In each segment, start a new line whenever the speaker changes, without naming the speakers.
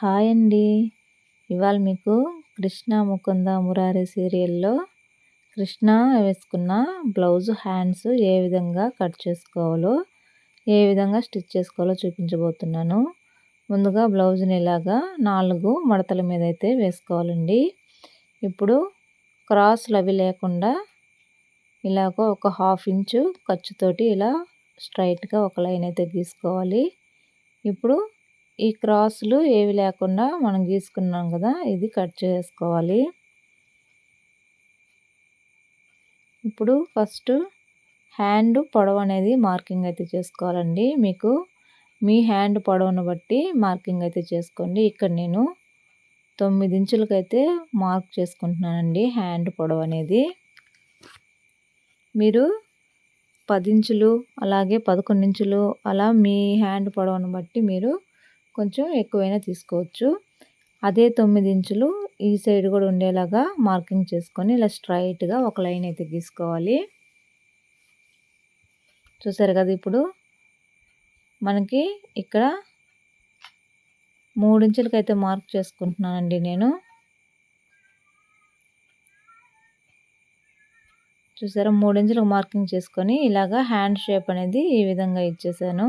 Hi అండి. ఇవాళ మీకు కృష్ణ ముకుంద మురారి సీరియల్లో కృష్ణ వేసుకున్న బ్లౌజ్ హ్యాండ్స్ ఏ విధంగా కట్ చేసుకోవాలో ఏ విధంగా స్టిచ్ చేసుకోవాలో చూపించబోతున్నాను. ముందుగా బ్లౌజ్ని ఇలాగా నాలుగు మడతల మీద అయితే వేసుకోవాలండి. ఇప్పుడు క్రాస్లు అవి లేకుండా ఇలాగ ఒక హాఫ్ ఇంచు ఖర్చుతోటి ఇలా స్ట్రైట్గా ఒక లైన్ అయితే గీసుకోవాలి. ఇప్పుడు ఈ క్రాసులు ఏవి లేకుండా మనం గీసుకున్నాం కదా ఇది కట్ చేసుకోవాలి. ఇప్పుడు ఫస్ట్ హ్యాండ్ పొడవు అనేది మార్కింగ్ అయితే చేసుకోవాలండి. మీకు మీ హ్యాండ్ పొడవును బట్టి మార్కింగ్ అయితే చేసుకోండి. ఇక్కడ నేను తొమ్మిది ఇంచులకైతే మార్క్ చేసుకుంటున్నానండి హ్యాండ్ పొడవు అనేది. మీరు పది ఇంచులు అలాగే పదకొండు ఇంచులు అలా మీ హ్యాండ్ పొడవును బట్టి మీరు కొంచెం ఎక్కువైనా తీసుకోవచ్చు. అదే తొమ్మిది ఇంచులు ఈ సైడ్ కూడా ఉండేలాగా మార్కింగ్ చేసుకొని ఇలా స్ట్రైట్గా ఒక లైన్ అయితే గీసుకోవాలి. చూసారు కదా ఇప్పుడు మనకి ఇక్కడ మూడించులకు అయితే మార్క్ చేసుకుంటున్నానండి నేను. చూసారా? మూడించులకు మార్కింగ్ చేసుకొని ఇలాగా హ్యాండ్ షేప్ అనేది ఈ విధంగా ఇచ్చేసాను.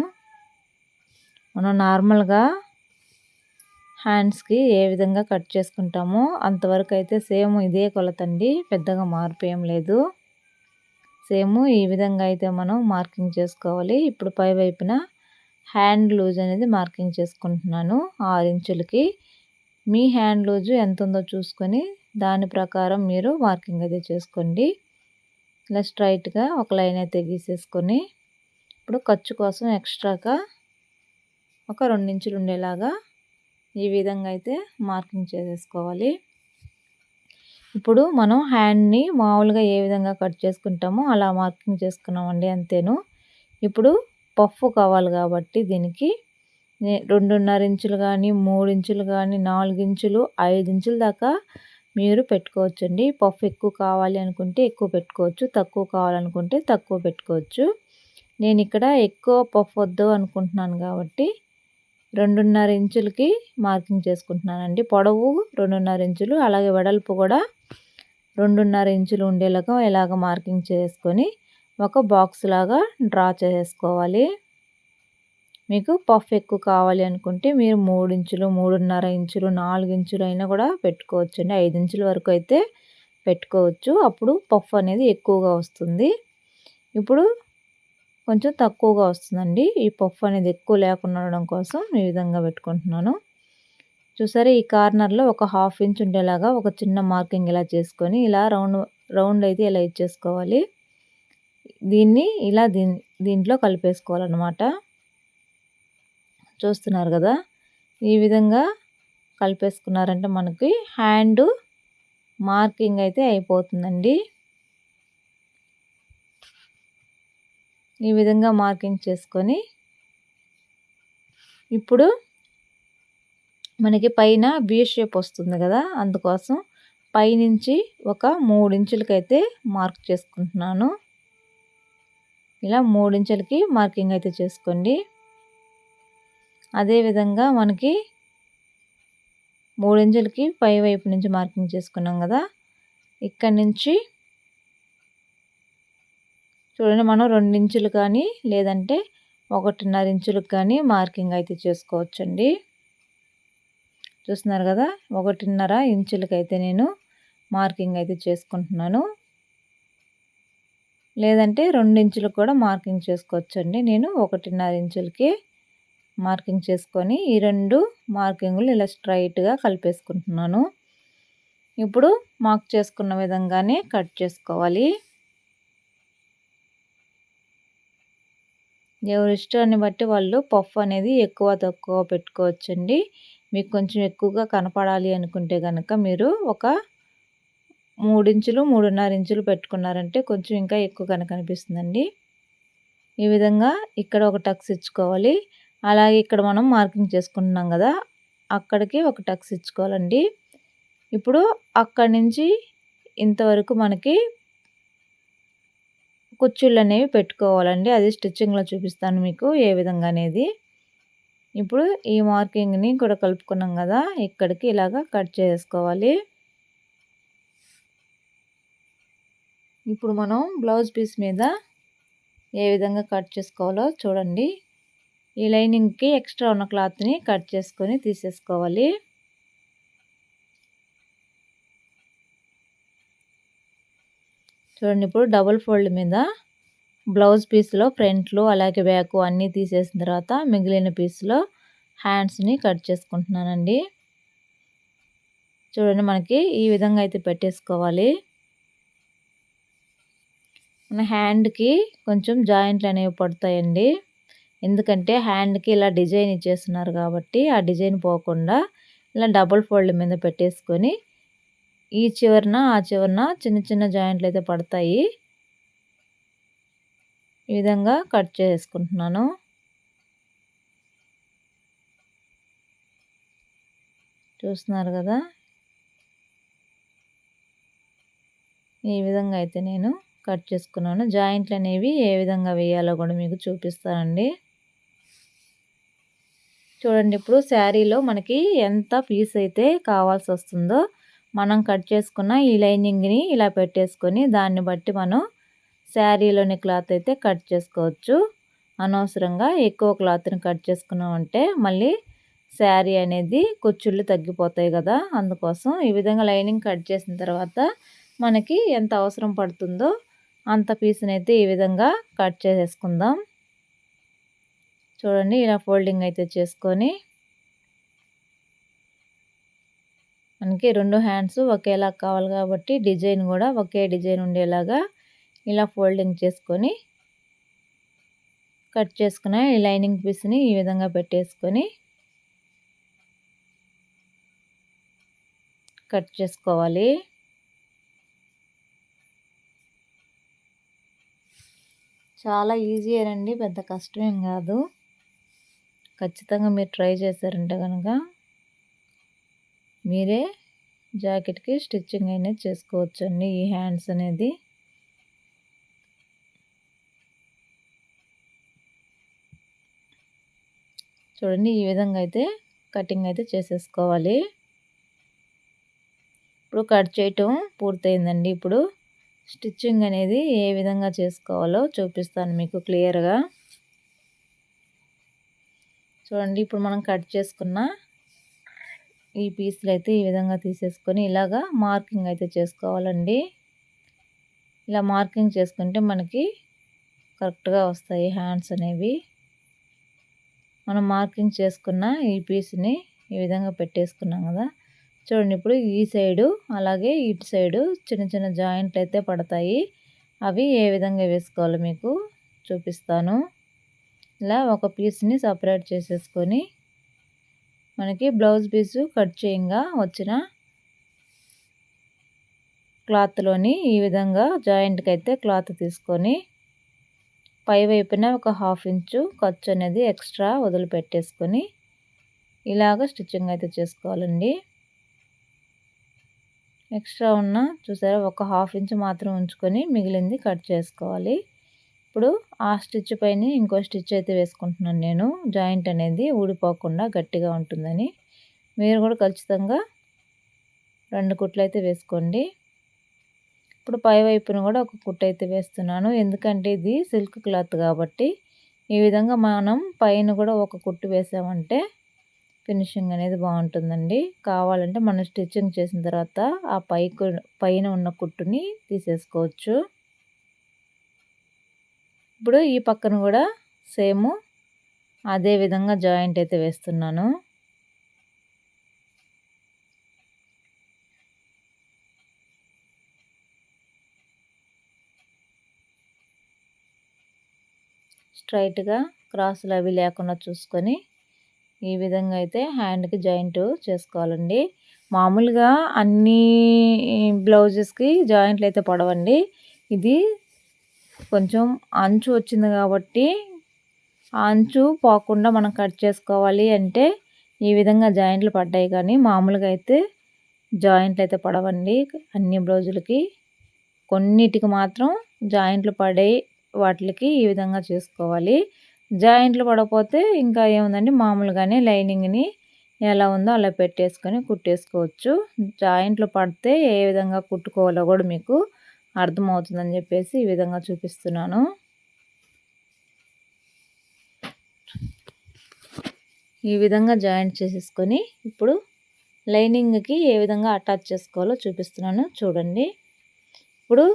మనం నార్మల్గా హ్యాండ్స్కి ఏ విధంగా కట్ చేసుకుంటామో అంతవరకు అయితే సేమ్ ఇదే కొలతండి. పెద్దగా మార్పు ఏం లేదు. సేమ్ ఈ విధంగా అయితే మనం మార్కింగ్ చేసుకోవాలి. ఇప్పుడు పై వైపున హ్యాండ్ లూజ్ అనేది మార్కింగ్ చేసుకుంటున్నాను ఆరు ఇంచులకి. మీ హ్యాండ్ లూజు ఎంత ఉందో చూసుకొని దాని ప్రకారం మీరు మార్కింగ్ అయితే చేసుకోండి. ఇలా స్ట్రైట్గా ఒక లైన్ అయితే గీసేసుకొని ఇప్పుడు ఖర్చు కోసం ఎక్స్ట్రాగా ఒక రెండు ఇంచులు ఉండేలాగా ఈ విధంగా అయితే మార్కింగ్ చేసేసుకోవాలి. ఇప్పుడు మనం హ్యాండ్ని మామూలుగా ఏ విధంగా కట్ చేసుకుంటామో అలా మార్కింగ్ చేసుకున్నామండి అంతేను. ఇప్పుడు పఫ్ కావాలి కాబట్టి దీనికి రెండున్నర ఇంచులు కానీ మూడు ఇంచులు కానీ నాలుగు ఇంచులు ఐదు ఇంచుల దాకా మీరు పెట్టుకోవచ్చండి. పఫ్ ఎక్కువ కావాలి అనుకుంటే ఎక్కువ పెట్టుకోవచ్చు తక్కువ కావాలనుకుంటే తక్కువ పెట్టుకోవచ్చు. నేను ఇక్కడ ఎక్కువ పఫ్ వద్దు అనుకుంటున్నాను కాబట్టి రెండున్నర ఇంచులకి మార్కింగ్ చేసుకుంటున్నానండి. పొడవు రెండున్నర ఇంచులు అలాగే వెడల్పు కూడా రెండున్నర ఇంచులు ఉండేలాగా ఇలాగ మార్కింగ్ చేసుకొని ఒక బాక్స్ లాగా డ్రా చేసుకోవాలి. మీకు పఫ్ ఎక్కువ కావాలి అనుకుంటే మీరు మూడు ఇంచులు మూడున్నర ఇంచులు నాలుగు ఇంచులు అయినా కూడా పెట్టుకోవచ్చు అండి ఐదు ఇంచుల వరకు అయితే పెట్టుకోవచ్చు. అప్పుడు పఫ్ అనేది ఎక్కువగా వస్తుంది. ఇప్పుడు కొంచెం తక్కువగా వస్తుందండి. ఈ పఫ్ అనేది ఎక్కువ లేకుండా ఉండడం కోసం ఈ విధంగా పెట్టుకుంటున్నాను. చూసారా ఈ కార్నర్లో ఒక హాఫ్ ఇంచ్ ఉండేలాగా ఒక చిన్న మార్కింగ్ ఇలా చేసుకొని ఇలా రౌండ్ రౌండ్ అయితే ఇలా ఇచ్చేసుకోవాలి. దీన్ని ఇలా దీని దీంట్లో కలిపేసుకోవాలన్నమాట. చూస్తున్నారు కదా ఈ విధంగా కలిపేసుకున్నారంటే మనకి హ్యాండ్ మార్కింగ్ అయితే అయిపోతుందండి. ఈ విధంగా మార్కింగ్ చేసుకొని ఇప్పుడు మనకి పైన బీ షేప్ వస్తుంది కదా అందుకోసం పైనుంచి ఒక మూడించులకైతే మార్క్ చేసుకుంటున్నాను. ఇలా మూడించులకి మార్కింగ్ అయితే చేసుకోండి. అదేవిధంగా మనకి మూడించులకి పై వైపు నుంచి మార్కింగ్ చేసుకున్నాం కదా ఇక్కడ నుంచి చూడండి మనం రెండించులు కానీ లేదంటే ఒకటిన్నర ఇంచులకు కానీ మార్కింగ్ అయితే చేసుకోవచ్చండి. చూస్తున్నారు కదా ఒకటిన్నర ఇంచులకైతే నేను మార్కింగ్ అయితే చేసుకుంటున్నాను. లేదంటే రెండు ఇంచులకు కూడా మార్కింగ్ చేసుకోవచ్చండి. నేను ఒకటిన్నర ఇంచులకి మార్కింగ్ చేసుకొని ఈ రెండు మార్కింగ్లు ఇలా స్ట్రైట్గా కలిపేసుకుంటున్నాను. ఇప్పుడు మార్క్ చేసుకున్న విధంగానే కట్ చేసుకోవాలి. ఎవరి ఇష్టాన్ని బట్టి వాళ్ళు పఫ్ అనేది ఎక్కువ తక్కువ పెట్టుకోవచ్చండి. మీకు కొంచెం ఎక్కువగా కనపడాలి అనుకుంటే కనుక మీరు ఒక మూడించులు మూడున్నర ఇంచులు పెట్టుకున్నారంటే కొంచెం ఇంకా ఎక్కువ కనిపిస్తుందండి ఈ విధంగా ఇక్కడ ఒక టక్స్ ఇచ్చుకోవాలి. అలాగే ఇక్కడ మనం మార్కింగ్ చేసుకుంటున్నాం కదా అక్కడికి ఒక టక్స్ ఇచ్చుకోవాలండి. ఇప్పుడు అక్కడి నుంచి ఇంతవరకు మనకి కుచ్చుళ్ళు అనేవి పెట్టుకోవాలండి. అది స్టిచ్చింగ్లో చూపిస్తాను మీకు ఏ విధంగా అనేది. ఇప్పుడు ఈ మార్కింగ్ని కూడా కలుపుకున్నాం కదా ఇక్కడికి ఇలాగా కట్ చేసుకోవాలి. ఇప్పుడు మనం బ్లౌజ్ పీస్ మీద ఏ విధంగా కట్ చేసుకోవాలో చూడండి. ఈ లైనింగ్కి ఎక్స్ట్రా ఉన్న క్లాత్ని కట్ చేసుకొని తీసేసుకోవాలి. చూడండి ఇప్పుడు డబుల్ ఫోల్డ్ మీద బ్లౌజ్ పీస్లో ఫ్రంట్లు అలాగే బ్యాక్ అన్నీ తీసేసిన తర్వాత మిగిలిన పీస్లో హ్యాండ్స్ని కట్ చేసుకుంటున్నానండి. చూడండి మనకి ఈ విధంగా అయితే పెట్టేసుకోవాలి. మన హ్యాండ్కి కొంచెం జాయింట్లు అనేవి పడతాయండి. ఎందుకంటే హ్యాండ్కి ఇలా డిజైన్ ఇచ్చేస్తున్నారు కాబట్టి ఆ డిజైన్ పోకుండా ఇలా డబుల్ ఫోల్డ్ మీద పెట్టేసుకొని ఈ చివరన ఆ చివరన చిన్న చిన్న జాయింట్లు అయితే పడతాయి. ఈ విధంగా కట్ చేసుకుంటున్నాను. చూస్తున్నారు కదా? ఈ విధంగా అయితే నేను కట్ చేసుకున్నాను. జాయింట్లు అనేవి ఏ విధంగా వేయాలో కూడా మీకు చూపిస్తానండి. చూడండి ఇప్పుడు శారీలో మనకి ఎంత పీస్ అయితే కావాల్సి వస్తుందో మనం కట్ చేసుకున్న ఈ లైనింగ్ని ఇలా పెట్టేసుకొని దాన్ని బట్టి మనం శారీలోని క్లాత్ అయితే కట్ చేసుకోవచ్చు. అనవసరంగా ఎక్కువ క్లాత్ని కట్ చేసుకున్నామంటే మళ్ళీ శారీ అనేది కుచ్చుళ్ళు తగ్గిపోతాయి కదా అందుకోసం ఈ విధంగా లైనింగ్ కట్ చేసిన తర్వాత మనకి ఎంత అవసరం పడుతుందో అంత పీస్ని అయితే ఈ విధంగా కట్ చేసేసుకుందాం. చూడండి ఇలా ఫోల్డింగ్ అయితే చేసుకొని మనకి రెండు హ్యాండ్స్ ఒకేలా కావాలి కాబట్టి డిజైన్ కూడా ఒకే డిజైన్ ఉండేలాగా ఇలా ఫోల్డింగ్ చేసుకొని కట్ చేసుకున్న ఈ లైనింగ్ పీస్ని ఈ విధంగా పెట్టేసుకొని కట్ చేసుకోవాలి. చాలా ఈజీ అండి పెద్ద కష్టమేం కాదు. ఖచ్చితంగా మీరు ట్రై చేశారంటే కనుక మీరే జాకెట్కి స్టిచ్చింగ్ అనేది చేసుకోవచ్చు అండి ఈ హ్యాండ్స్ అనేది చూడండి ఈ విధంగా అయితే కటింగ్ అయితే చేసేసుకోవాలి. ఇప్పుడు కట్ చేయటం పూర్తయిందండి. ఇప్పుడు స్టిచ్చింగ్ అనేది ఏ విధంగా చేసుకోవాలో చూపిస్తాను మీకు క్లియర్గా. చూడండి ఇప్పుడు మనం కట్ చేసుకున్న ఈ పీసులు అయితే ఈ విధంగా తీసేసుకొని ఇలాగా మార్కింగ్ అయితే చేసుకోవాలండి. ఇలా మార్కింగ్ చేసుకుంటే మనకి కరెక్ట్గా వస్తాయి హ్యాండ్స్ అనేవి. మనం మార్కింగ్ చేసుకున్న ఈ పీస్ని ఈ విధంగా పెట్టేసుకున్నాం కదా. చూడండి ఇప్పుడు ఈ సైడు అలాగే ఇటు సైడు చిన్న చిన్న జాయింట్లు అయితే పడతాయి. అవి ఏ విధంగా వేసుకోవాలో మీకు చూపిస్తాను. ఇలా ఒక పీస్ని సపరేట్ చేసేసుకొని మనకి బ్లౌజ్ పీసు కట్ చేయంగా వచ్చిన క్లాత్లోని ఈ విధంగా జాయింట్కి అయితే క్లాత్ తీసుకొని పై వైపున ఒక హాఫ్ ఇంచు ఖర్చు అనేది ఎక్స్ట్రా వదిలిపెట్టేసుకొని ఇలాగ స్టిచ్చింగ్ అయితే చేసుకోవాలండి. ఎక్స్ట్రా ఉన్న చూసారా ఒక హాఫ్ ఇంచ్ మాత్రం ఉంచుకొని మిగిలింది కట్ చేసుకోవాలి. ఇప్పుడు ఆ స్టిచ్ పైన ఇంకో స్టిచ్ అయితే వేసుకుంటున్నాను నేను. జాయింట్ అనేది ఊడిపోకుండా గట్టిగా ఉంటుందని. మీరు కూడా ఖచ్చితంగా రెండు కుట్లు అయితే వేసుకోండి. ఇప్పుడు పై వైపున కూడా ఒక కుట్టు అయితే వేస్తున్నాను. ఎందుకంటే ఇది సిల్క్ క్లాత్ కాబట్టి ఈ విధంగా మనం పైన కూడా ఒక కుట్టు వేసామంటే ఫినిషింగ్ అనేది బాగుంటుందండి. కావాలంటే మనం స్టిచ్చింగ్ చేసిన తర్వాత ఆ పైకు పైన ఉన్న కుట్టుని తీసేసుకోవచ్చు. ఇప్పుడు ఈ పక్కన కూడా సేమ్ అదే విధంగా జాయింట్ అయితే వేస్తున్నాను. స్ట్రైట్గా క్రాసులు అవి లేకుండా చూసుకొని ఈ విధంగా అయితే హ్యాండ్కి జాయింట్ చేసుకోవాలండి. మామూలుగా అన్ని బ్లౌజెస్కి జాయింట్లు అయితే పడవండి. ఇది కొంచెం అంచు వచ్చింది కాబట్టి ఆ అంచు పోకుండా మనం కట్ చేసుకోవాలి అంటే ఈ విధంగా జాయింట్లు పడ్డాయి కానీ మామూలుగా అయితే జాయింట్లు అయితే పడవండి అన్ని బ్లౌజులకి. కొన్నిటికి మాత్రం జాయింట్లు పడే వాటికి ఈ విధంగా చేసుకోవాలి. జాయింట్లు పడకపోతే ఇంకా ఏముందండి? మామూలుగానే లైనింగ్ని ఎలా ఉందో అలా పెట్టేసుకొని కుట్టేసుకోవచ్చు. జాయింట్లు పడితే ఏ విధంగా కుట్టుకోవాలో కూడా మీకు అర్థమవుతుందని చెప్పేసి ఈ విధంగా చూపిస్తున్నాను. ఈ విధంగా జాయింట్ చేసేసుకొని ఇప్పుడు లైనింగ్కి ఏ విధంగా అటాచ్ చేసుకోవాలో చూపిస్తున్నాను. చూడండి. ఇప్పుడు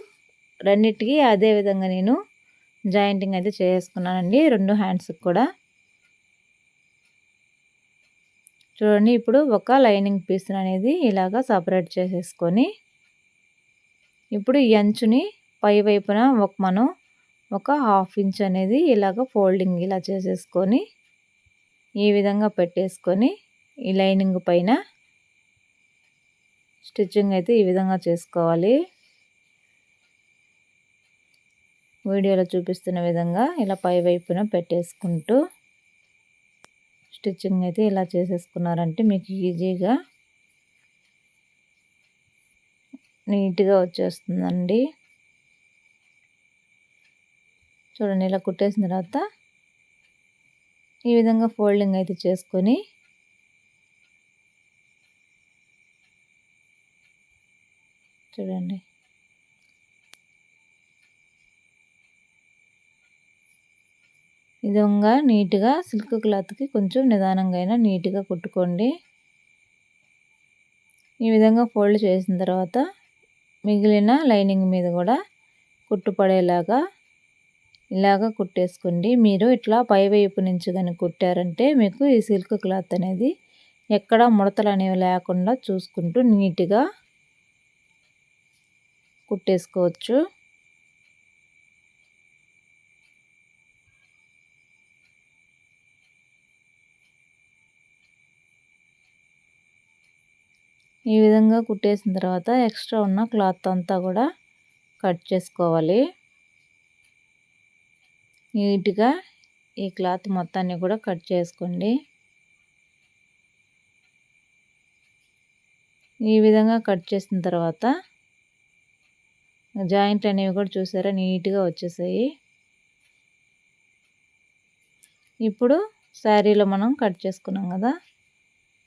రెండింటికి అదే విధంగా నేను జాయింటింగ్ అయితే చేసుకున్నానండి. రెండు హ్యాండ్స్కి కూడా. చూడండి. ఇప్పుడు ఒక లైనింగ్ పీస్ అనేది ఇలాగా సపరేట్ చేసేసుకొని ఇప్పుడు ఈ అంచుని పై వైపున ఒక మనం ఒక హాఫ్ ఇంచ్ అనేది ఇలాగ ఫోల్డింగ్ ఇలా చేసేసుకొని ఈ విధంగా పెట్టేసుకొని ఈ లైనింగ్ పైన స్టిచ్చింగ్ అయితే ఈ విధంగా చేసుకోవాలి. వీడియోలో చూపిస్తున్న విధంగా ఇలా పై వైపున పెట్టేసుకుంటూ స్టిచ్చింగ్ అయితే ఇలా చేసేసుకున్నారంటే మీకు ఈజీగా నీట్గా వచ్చేస్తుందండి. చూడండి ఇలా కుట్టేసిన తర్వాత ఈ విధంగా ఫోల్డింగ్ అయితే చేసుకొని చూడండి. విధంగా నీట్గా సిల్క్ క్లాత్కి కొంచెం నిదానంగా అయినా నీట్గా కుట్టుకోండి. ఈ విధంగా ఫోల్డ్ చేసిన తర్వాత మిగిలిన లైనింగ్ మీద కూడా కుట్టుపడేలాగా ఇలాగ కుట్టేసుకోండి. మీరు ఇట్లా పై వైపు నుంచి కానీ కుట్టారంటే మీకు ఈ సిల్క్ క్లాత్ అనేది ఎక్కడ ముడతలు అనేవి లేకుండా చూసుకుంటూ నీట్గా కుట్టేసుకోవచ్చు. ఈ విధంగా కుట్టేసిన తర్వాత ఎక్స్ట్రా ఉన్న క్లాత్ అంతా కూడా కట్ చేసుకోవాలి. నీట్గా ఈ క్లాత్ మొత్తాన్ని కూడా కట్ చేసుకోండి. ఈ విధంగా కట్ చేసిన తర్వాత జాయింట్ అనేవి కూడా చూసారా నీట్గా వచ్చేసాయి. ఇప్పుడు శారీలో మనం కట్ చేసుకున్నాం కదా?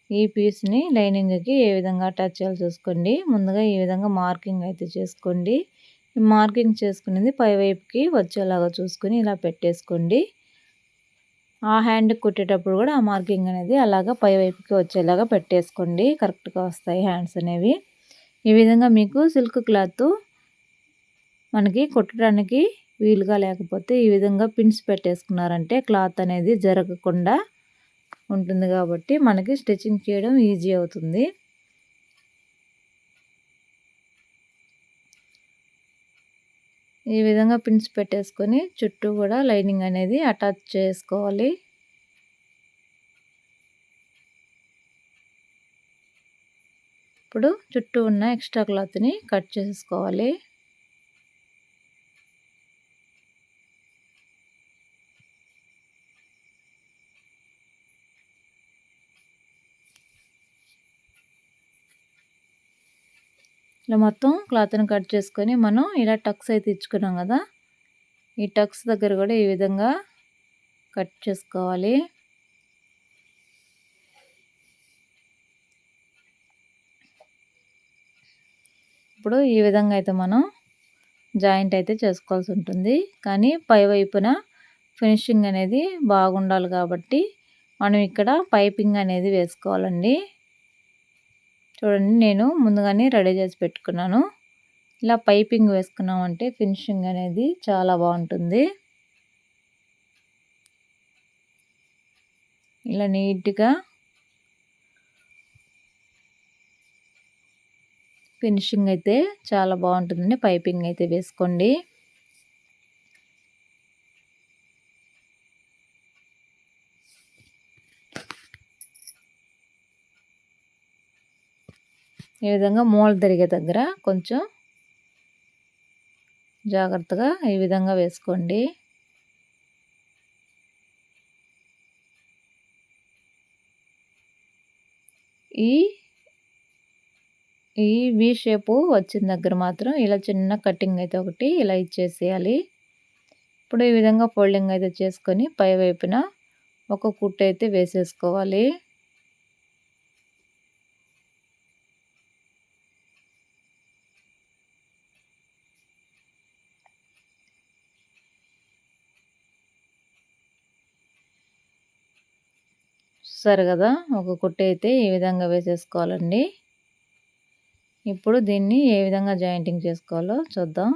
ఈ పీస్ని లైనింగ్కి ఏ విధంగా అటాచ్ చేయాలో చూసుకోండి. ముందుగా ఈ విధంగా మార్కింగ్ అయితే చేసుకోండి. మార్కింగ్ చేసుకునేది పైవైపుకి వచ్చేలాగా చూసుకొని ఇలా పెట్టేసుకోండి. ఆ హ్యాండ్ కుట్టేటప్పుడు కూడా ఆ మార్కింగ్ అనేది అలాగా పైవైపుకి వచ్చేలాగా పెట్టేసుకోండి. కరెక్ట్గా వస్తాయి హ్యాండ్స్ అనేవి. ఈ విధంగా మీకు సిల్క్ క్లాత్ మనకి కుట్టడానికి వీలుగా లేకపోతే ఈ విధంగా పిన్స్ పెట్టేసుకున్నారంటే క్లాత్ అనేది జరగకుండా ఉంటుంది కాబట్టి మనకి స్టిచ్చింగ్ చేయడం ఈజీ అవుతుంది. ఈ విధంగా పిన్స్ పెట్టేసుకొని చుట్టూ కూడా లైనింగ్ అనేది అటాచ్ చేసుకోవాలి. ఇప్పుడు చుట్టూ ఉన్న ఎక్స్ట్రా క్లాత్ని కట్ చేసుకోవాలి. ఇలా మొత్తం క్లాత్ని కట్ చేసుకొని మనం ఇలా టక్స్ అయితే ఇచ్చుకున్నాం కదా ఈ టక్స్ దగ్గర కూడా ఈ విధంగా కట్ చేసుకోవాలి. ఇప్పుడు ఈ విధంగా అయితే మనం జాయింట్ అయితే చేసుకోవాల్సి ఉంటుంది. కానీ పై వైపున ఫినిషింగ్ అనేది బాగుండాలి కాబట్టి మనం ఇక్కడ పైపింగ్ అనేది వేసుకోవాలండి. చూడండి నేను ముందుగానే రెడీ చేసి పెట్టుకున్నాను. ఇలా పైపింగ్ వేసుకున్నామంటే ఫినిషింగ్ అనేది చాలా బాగుంటుంది. ఇలా నీట్గా ఫినిషింగ్ అయితే చాలా బాగుంటుందండి. పైపింగ్ అయితే వేసుకోండి. ఈ విధంగా మూల తిరిగే దగ్గర కొంచెం జాగ్రత్తగా ఈ విధంగా వేసుకోండి. ఈ ఈ వి షేపు వచ్చిన దగ్గర మాత్రం ఇలా చిన్న కటింగ్ అయితే ఒకటి ఇలా ఇచ్చేసేయాలి. ఇప్పుడు ఈ విధంగా ఫోల్డింగ్ అయితే చేసుకొని పై వైపున ఒక కుట్టు అయితే వేసేసుకోవాలి. చూసారు కదా ఒక కుట్టు అయితే ఈ విధంగా వేసేసుకోవాలండి? ఇప్పుడు దీన్ని ఏ విధంగా జాయింటింగ్ చేసుకోవాలో చూద్దాం.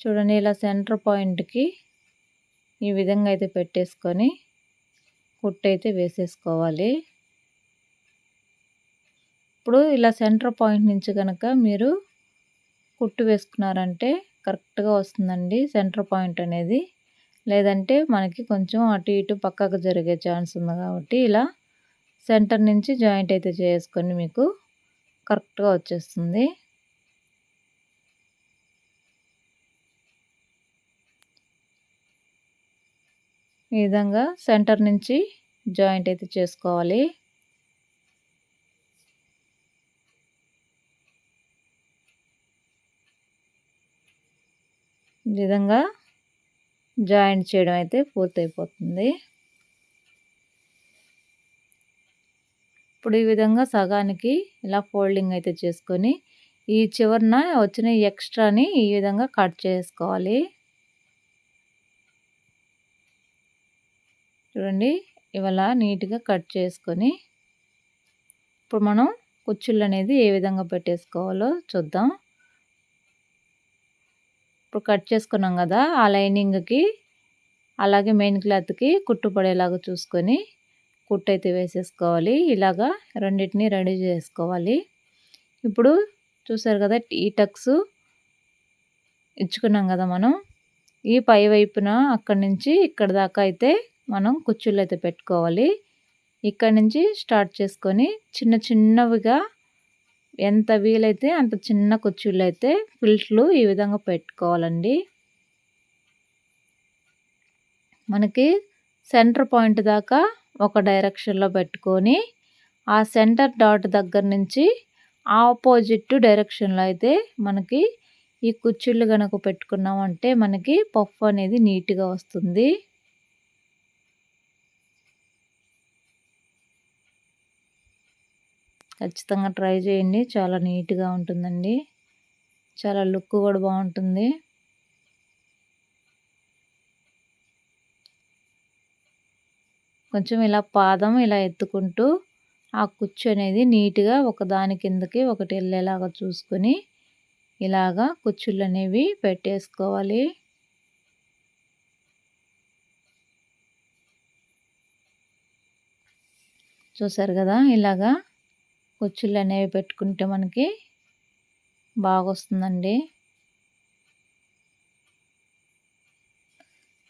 చూడండి ఇలా సెంటర్ పాయింట్కి ఈ విధంగా అయితే పెట్టేసుకొని కుట్టు అయితే వేసేసుకోవాలి. ఇప్పుడు ఇలా సెంటర్ పాయింట్ నుంచి కనుక మీరు కుట్టు వేసుకున్నారంటే కరెక్ట్గా వస్తుందండి సెంటర్ పాయింట్ అనేది. లేదంటే మనకి కొంచెం అటు ఇటు పక్కకు జరిగే ఛాన్స్ ఉంది కాబట్టి ఇలా సెంటర్ నుంచి జాయింట్ అయితే చేసుకొని మీకు కరెక్ట్గా వచ్చేస్తుంది. ఈ విధంగా సెంటర్ నుంచి జాయింట్ అయితే చేసుకోవాలి. ఈ విధంగా జాయింట్ చేయడం అయితే పూర్తయిపోతుంది. ఇప్పుడు ఈ విధంగా సగానికి ఇలా ఫోల్డింగ్ అయితే చేసుకొని ఈ చివరిన వచ్చిన ఎక్స్ట్రాని ఈ విధంగా కట్ చేసుకోవాలి. చూడండి ఇవాళ నీట్గా కట్ చేసుకొని ఇప్పుడు మనం కుచ్చుళ్ళు అనేది ఏ విధంగా పెట్టేసుకోవాలో చూద్దాం. ఇప్పుడు కట్ చేసుకున్నాం కదా ఆ లైనింగ్కి అలాగే మెయిన్ క్లాత్కి కుట్టు పడేలాగా చూసుకొని కుట్టు అయితే వేసేసుకోవాలి. ఇలాగా రెండింటిని రెడీ చేసుకోవాలి. ఇప్పుడు చూసారు కదా ఈ టక్స్ ఇచ్చుకున్నాం కదా మనం. ఈ పై వైపున అక్కడి నుంచి ఇక్కడ దాకా అయితే మనం కుచ్చులు అయితే పెట్టుకోవాలి. ఇక్కడ నుంచి స్టార్ట్ చేసుకొని చిన్న చిన్నవిగా ఎంత వీలైతే అంత చిన్న కుచ్చుళ్ళు అయితే ఫిల్ట్లు ఈ విధంగా పెట్టుకోవాలండి. మనకి సెంటర్ పాయింట్ దాకా ఒక డైరెక్షన్లో పెట్టుకొని ఆ సెంటర్ డాట్ దగ్గర నుంచి ఆపోజిట్ డైరెక్షన్లో అయితే మనకి ఈ కుచ్చుళ్ళు కనుక పెట్టుకున్నామంటే మనకి పఫ్ అనేది నీట్గా వస్తుంది. ఖచ్చితంగా ట్రై చేయండి. చాలా నీట్గా ఉంటుందండి. చాలా లుక్ కూడా బాగుంటుంది. కొంచెం ఇలా పాదం ఇలా ఎత్తుకుంటూ ఆ కుచ్చు అనేది నీట్గా ఒక దాని కిందకి ఒకటి వెళ్ళేలాగా చూసుకొని ఇలాగా కుచ్చులు అనేవి పెట్టేసుకోవాలి. చూసారు కదా? ఇలాగా కుచ్చులు అనేవి పెట్టుకుంటే మనకి బాగా వస్తుందండి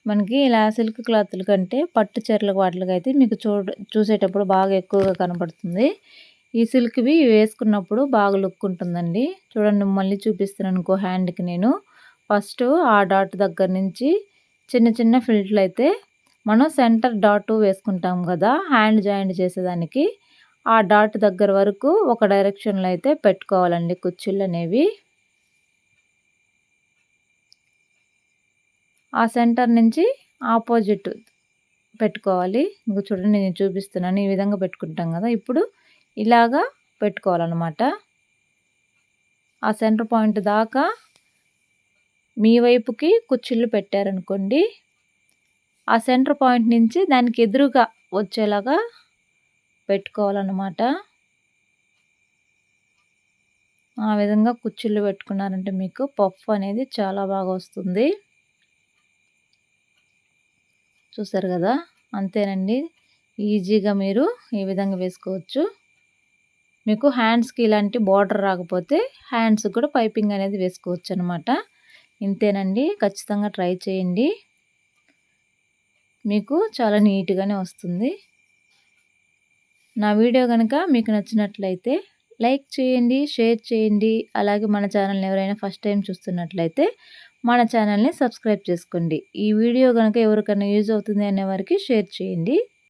మనకి ఇలా సిల్క్ క్లాత్ల కంటే పట్టు చీరలకు వాటికి అయితే మీకు చూడ చూసేటప్పుడు బాగా ఎక్కువగా కనపడుతుంది. ఈ సిల్క్వి వేసుకున్నప్పుడు బాగా లుక్ ఉంటుందండి. చూడండి మళ్ళీ చూపిస్తున్నాను ఇంకో హ్యాండ్కి నేను. ఫస్ట్ ఆ డాట్ దగ్గర నుంచి చిన్న చిన్న ఫిల్ట్లు అయితే మనం సెంటర్ డాటు వేసుకుంటాం కదా హ్యాండ్ జాయింట్ చేసేదానికి. ఆ డాట్ దగ్గర వరకు ఒక డైరెక్షన్లో అయితే పెట్టుకోవాలండి కుర్చీలు అనేవి. ఆ సెంటర్ నుంచి ఆపోజిట్ పెట్టుకోవాలి. ఇంకా చూడండి నేను చూపిస్తున్నాను. ఈ విధంగా పెట్టుకుంటాం కదా. ఇప్పుడు ఇలాగా పెట్టుకోవాలన్నమాట. ఆ సెంటర్ పాయింట్ దాకా మీ వైపుకి కుర్చీలు పెట్టారనుకోండి ఆ సెంటర్ పాయింట్ నుంచి దానికి ఎదురుగా వచ్చేలాగా పెట్టుకోవాలన్నమాట. ఆ విధంగా కుచ్చుళ్ళు పెట్టుకున్నారంటే మీకు పప్పు అనేది చాలా బాగా వస్తుంది. చూసారు కదా? అంతేనండి. ఈజీగా మీరు ఈ విధంగా వేసుకోవచ్చు. మీకు హ్యాండ్స్కి ఇలాంటి బార్డర్ రాకపోతే హ్యాండ్స్ కూడా పైపింగ్ అనేది వేసుకోవచ్చు అనమాట ఇంతేనండి. ఖచ్చితంగా ట్రై చేయండి. మీకు చాలా నీట్గానే వస్తుంది. నా వీడియో కనుక మీకు నచ్చినట్లయితే లైక్ చేయండి షేర్ చేయండి. అలాగే మన ఛానల్ని ఎవరైనా ఫస్ట్ టైం చూస్తున్నట్లయితే మన ఛానల్ని సబ్స్క్రైబ్ చేసుకోండి. ఈ వీడియో కనుక ఎవరికైనా యూజ్ అవుతుంది అనే వారికి షేర్ చేయండి.